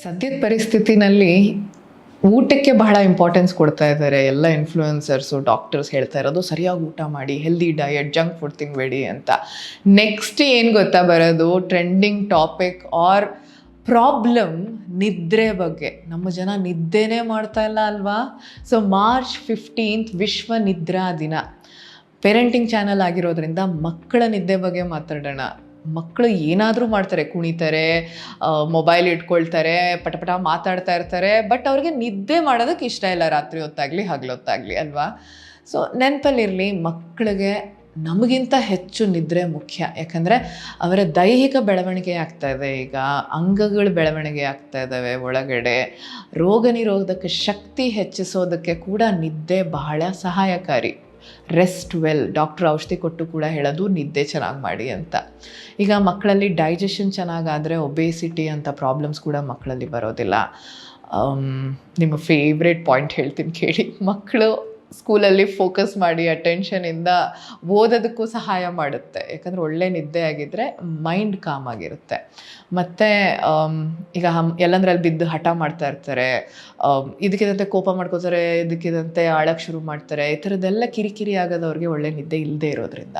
ಸದ್ಯದ ಪರಿಸ್ಥಿತಿನಲ್ಲಿ ಊಟಕ್ಕೆ ಬಹಳ ಇಂಪಾರ್ಟೆನ್ಸ್ ಕೊಡ್ತಾ ಇದ್ದಾರೆ ಎಲ್ಲ ಇನ್ಫ್ಲೂಯೆನ್ಸರ್ಸು ಡಾಕ್ಟರ್ಸ್ ಹೇಳ್ತಾ ಇರೋದು ಸರಿಯಾಗಿ ಊಟ ಮಾಡಿ ಹೆಲ್ದಿ ಡಯಟ್ ಜಂಕ್ ಫುಡ್ ತಿನ್ನಬೇಡಿ ಅಂತ. ನೆಕ್ಸ್ಟ್ ಏನು ಗೊತ್ತಾ ಬರೋದು? ಟ್ರೆಂಡಿಂಗ್ ಟಾಪಿಕ್ ಆರ್ ಪ್ರಾಬ್ಲಮ್ ನಿದ್ರೆ ಬಗ್ಗೆ. ನಮ್ಮ ಜನ ನಿದ್ದೆನೇ ಮಾಡ್ತಾ ಇಲ್ಲ ಅಲ್ವಾ? ಸೊ ಮಾರ್ಚ್ ಫಿಫ್ಟೀನ್ತ್ ವಿಶ್ವ ನಿದ್ರಾ ದಿನ. ಪೇರೆಂಟಿಂಗ್ ಚಾನಲ್ ಆಗಿರೋದ್ರಿಂದ ಮಕ್ಕಳ ನಿದ್ದೆ ಬಗ್ಗೆ ಮಾತಾಡೋಣ. ಮಕ್ಕಳು ಏನಾದರೂ ಮಾಡ್ತಾರೆ, ಕುಣಿತಾರೆ ಮೊಬೈಲ್ ಇಟ್ಕೊಳ್ತಾರೆ ಪಟಪಟ ಪಟ ಮಾತಾಡ್ತಾ ಇರ್ತಾರೆ ಬಟ್ ಅವ್ರಿಗೆ ನಿದ್ದೆ ಮಾಡೋದಕ್ಕೆ ಇಷ್ಟ ಇಲ್ಲ ರಾತ್ರಿ ಹೊತ್ತಾಗಲಿ ಹಗಲೊತ್ತಾಗಲಿ ಅಲ್ವಾ? ಸೊ ನೆನಪಲ್ಲಿರಲಿ ಮಕ್ಕಳಿಗೆ ನಮಗಿಂತ ಹೆಚ್ಚು ನಿದ್ರೆ ಮುಖ್ಯ. ಯಾಕಂದರೆ ಅವರ ದೈಹಿಕ ಬೆಳವಣಿಗೆ ಆಗ್ತಾ ಇದೆ ಈಗ, ಅಂಗಗಳ ಬೆಳವಣಿಗೆ ಆಗ್ತಾ ಇದ್ದಾವೆ ಒಳಗಡೆ. ರೋಗ ನಿರೋಧಕ ಶಕ್ತಿ ಹೆಚ್ಚಿಸೋದಕ್ಕೆ ಕೂಡ ನಿದ್ದೆ ಬಹಳ ಸಹಾಯಕಾರಿ. ರೆಸ್ಟ್ ವೆಲ್, ಡಾಕ್ಟ್ರ್ ಔಷಧಿ ಕೊಟ್ಟು ಕೂಡ ಹೇಳೋದು ನಿದ್ದೆ ಚೆನ್ನಾಗಿ ಮಾಡಿ ಅಂತ. ಈಗ ಮಕ್ಕಳಲ್ಲಿ ಡೈಜೆಷನ್ ಚೆನ್ನಾಗಾದರೆ ಒಬೇಸಿಟಿ ಅಂತ ಪ್ರಾಬ್ಲಮ್ಸ್ ಕೂಡ ಮಕ್ಕಳಲ್ಲಿ ಬರೋದಿಲ್ಲ. ನಿಮ್ಮ ಫೇವ್ರೆಟ್ ಪಾಯಿಂಟ್ ಹೇಳ್ತೀನಿ ಕೇಳಿ. ಮಕ್ಕಳು ಸ್ಕೂಲಲ್ಲಿ ಫೋಕಸ್ ಮಾಡಿ ಅಟೆನ್ಷನಿಂದ ಓದೋದಕ್ಕೂ ಸಹಾಯ ಮಾಡುತ್ತೆ. ಯಾಕಂದರೆ ಒಳ್ಳೆ ನಿದ್ದೆ ಆಗಿದ್ದರೆ ಮೈಂಡ್ ಕಾಮ್ ಆಗಿರುತ್ತೆ. ಮತ್ತು ಈಗ ಹಮ್, ಎಲ್ಲಂದ್ರಲ್ಲಿ ಬಿದ್ದು ಹಠ ಮಾಡ್ತಾ ಇರ್ತಾರೆ. ಇದಕ್ಕಿದಂತೆ ಕೋಪ ಮಾಡ್ಕೋತಾರೆ, ಇದಕ್ಕಿದಂತೆ ಆಳಕ್ಕೆ ಶುರು ಮಾಡ್ತಾರೆ. ಈ ಥರದ್ದೆಲ್ಲ ಕಿರಿಕಿರಿ ಆಗೋದವ್ರಿಗೆ ಒಳ್ಳೆ ನಿದ್ದೆ ಇಲ್ಲದೆ ಇರೋದ್ರಿಂದ.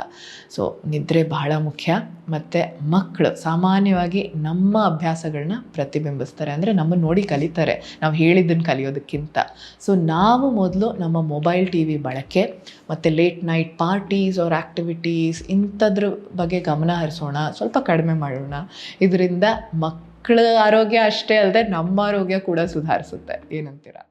ಸೊ, ನಿದ್ರೆ ಬಹಳ ಮುಖ್ಯ. ಮತ್ತು ಮಕ್ಕಳು ಸಾಮಾನ್ಯವಾಗಿ ನಮ್ಮ ಅಭ್ಯಾಸಗಳನ್ನ ಪ್ರತಿಬಿಂಬಿಸ್ತಾರೆ. ಅಂದರೆ ನಮ್ಮನ್ನು ನೋಡಿ ಕಲಿತಾರೆ. ನಾವು ಹೇಳಿದ್ದನ್ನು ಕಲಿಯೋದಕ್ಕಿಂತ. ಸೊ, ನಾವು ಮೊದಲು ನಮ್ಮ ಮೊಬೈಲ್ ಟಿ ವಿ ಬಳಕೆ, ಮತ್ತು ಲೇಟ್ ನೈಟ್ ಪಾರ್ಟೀಸ್ ಅವ್ರ ಆ್ಯಕ್ಟಿವಿಟೀಸ್ ಇಂಥದ್ರ ಬಗ್ಗೆ ಗಮನ ಹರಿಸೋಣ, ಸ್ವಲ್ಪ ಕಡಿಮೆ ಮಾಡೋಣ. ಇದರಿಂದ ಮಕ್ಕಳ ಆರೋಗ್ಯ ಅಷ್ಟೇ ಅಲ್ಲದೆ ನಮ್ಮ ಆರೋಗ್ಯ ಕೂಡ ಸುಧಾರಿಸುತ್ತೆ. ಏನಂತೀರಾ?